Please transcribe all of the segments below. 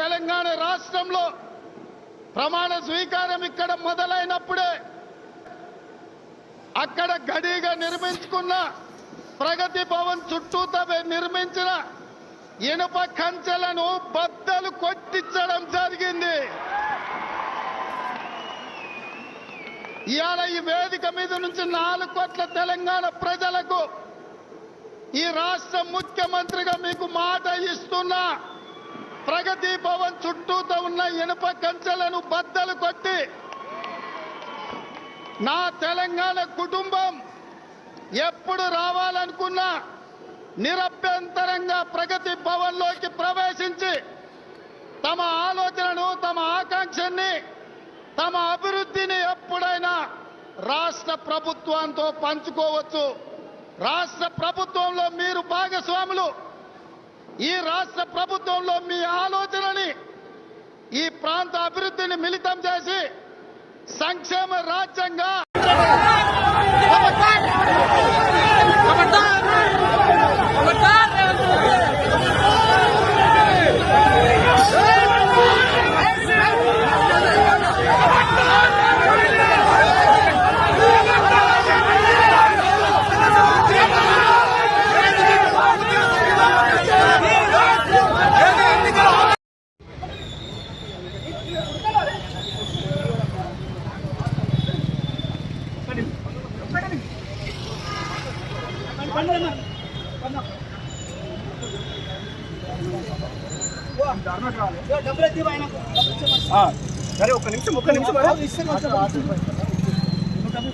తెలంగాణ రాష్ట్రంలో ప్రమాణ స్వీకారం ఇక్కడ మొదలైనప్పుడే అక్కడ గడిగా నిర్మించుకున్న ప్రగతి భవన్ చుట్టూత నిర్మించిన ఇనుప కంచెలను బద్దలు కొట్టించడం జరిగింది. ఇవాళ ఈ వేదిక మీద నుంచి నాలుగు కోట్ల తెలంగాణ ప్రజలకు ఈ రాష్ట్ర ముఖ్యమంత్రిగా మీకు మాట ఇస్తున్నా. ప్రగతి భవన్ చుట్టూతో ఉన్న ఇనుప కంచెలను బద్దలు కొట్టి నా తెలంగాణ కుటుంబం ఎప్పుడు రావాలనుకున్నా నిరభ్యంతరంగా ప్రగతి భవన్లోకి ప్రవేశించి తమ ఆలోచనను తమ ఆకాంక్షని తమ అభివృద్ధిని ఎప్పుడైనా రాష్ట్ర ప్రభుత్వంతో పంచుకోవచ్చు. రాష్ట్ర ప్రభుత్వంలో మీరు భాగస్వాములు. ఈ రాష్ట్ర ప్రభుత్వంలో మీ ఆలోచనని ఈ ప్రాంత అభివృద్ధిని మిళితం చేసి సంక్షేమ రాజ్యంగా సరే ఒక్క నిమిషం ఒక్క నిమిషం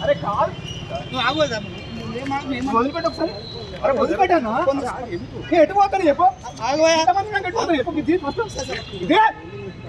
అరే కాదు వదిలిపెట్టు ఒకసారి. అరే వదిలిపెట్టాను? ఎటు పోతాను చెప్పు. పోతాను చెప్పు. ఇదే.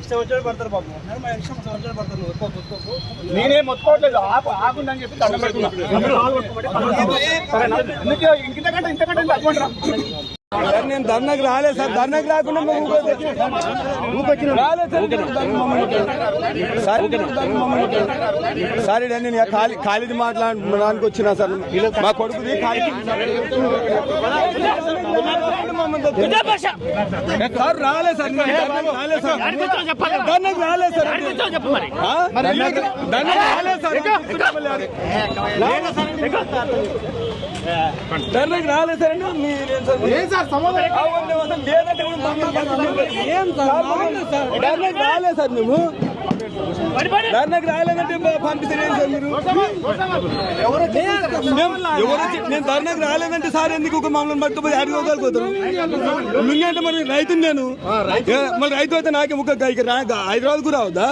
ఇష్టం వచ్చాడు పడతారు బాబు మన ఇష్టం వచ్చాడు పడతారు. ఒక్కో ఒక్కో నేనేం మొత్తుకోవట్లేదు. ఆపు ఆగుండి అని చెప్పి దండం ఇంతకంటే సార్ నేను ధర్నాకి రాలేదు సార్. ధర్నాకి రాకుండా సార్ నేను ఖాళీ ఖాళీది మాట్లాడడానికి వచ్చినా సార్. మా కొడుకుది ఖాళీ సార్ రాలేదు సార్ రాలేదు సార్ ధర్నాకి రాలేదు సార్. ధర్నాకి రాలేదు సార్? రాలేదు సార్ ధర్నాకి రాలేదు సార్. సార్ ఏం సార్? సమాధానం లేదంటే కూడా ఏం సార్ ధర్నాకి రాలేదు సార్ మేము ధర్నాకి రాలేదంటే పంపిస్తారు మీరు? నేను ధర్నాకి రాలేదంటే సార్ ఎందుకు ఒక మమ్మల్ని పట్టుకుపోయి అడిగి వదలిపోతారు నువ్వంటే మరి రైతు నేను మరి రైతు అయితే నాకే రా- హైదరాబాద్ కూడా రావద్దా?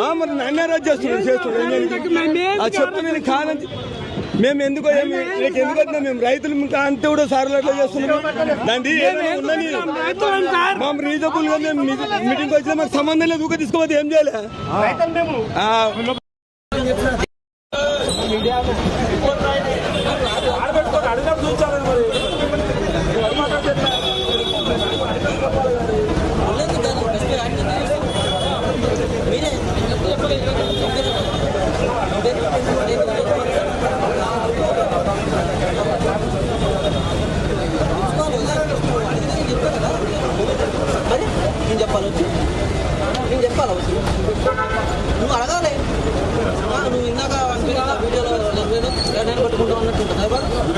ఆ, మరి నన్ను అరెస్ట్ చేస్తున్నాడు చేస్తున్నాడు. అది చెప్తే నేను కాదని మేము ఎందుకో ఏమి నీకు ఎందుకు వచ్చినా మేము రైతులు ఇంకా అంతే కూడా సార్లు అట్లా చేస్తున్నాం. దాన్ని ఉన్నది. మేము రీజనబుల్గా మేము మీటింగ్ వచ్చినా మాకు సంబంధం లేదు. ఊక తీసుకోవద్దు ఏం చేయాలి? మరి? ఆ, నువ్వు ఇందాక అనిపించిన వీడియోలో నేను నేను పట్టుకుంటా ఉన్నట్టు ఉంటుంది